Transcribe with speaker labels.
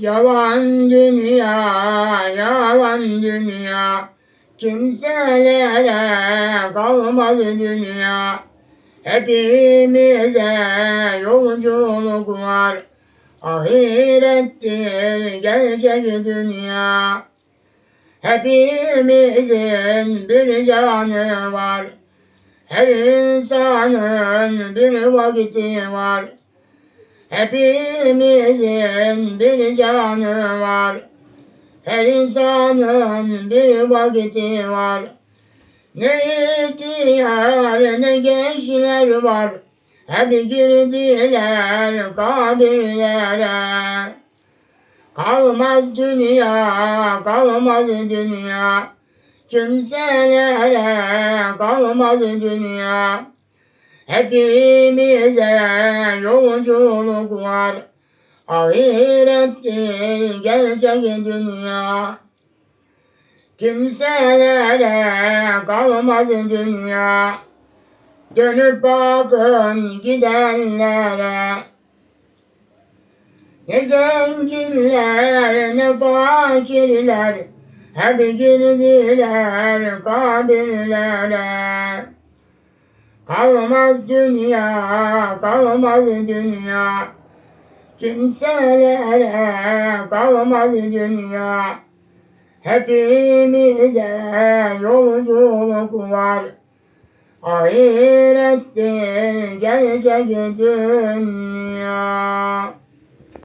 Speaker 1: Yalan dünya, yalan dünya. Kimselere kalmadı dünya. Hepimize yolculuk var. Ahirettir gelecek dünya. Hepimizin bir canı var. Her insanın bir vakti var Hepimizin bir canı var. Her insanın bir vakti var. Ne ihtiyar ne gençler var. Hep girdiler kabirlere. Kalmaz dünya, kalmaz dünya. Kimselere kalmaz dünya. Hepimize yolculuk var. Ahirettir gelecek dünya. Kimselere kalmaz dünya. Dönüp bakın gidenlere. Ne zenginler ne fakirler. Hep girdiler kabirlere. Kalmaz dünya, kalmaz dünya. Kimselere kalmaz dünya. Hepimize yolculuk var. Ahirettir gelecek dünya.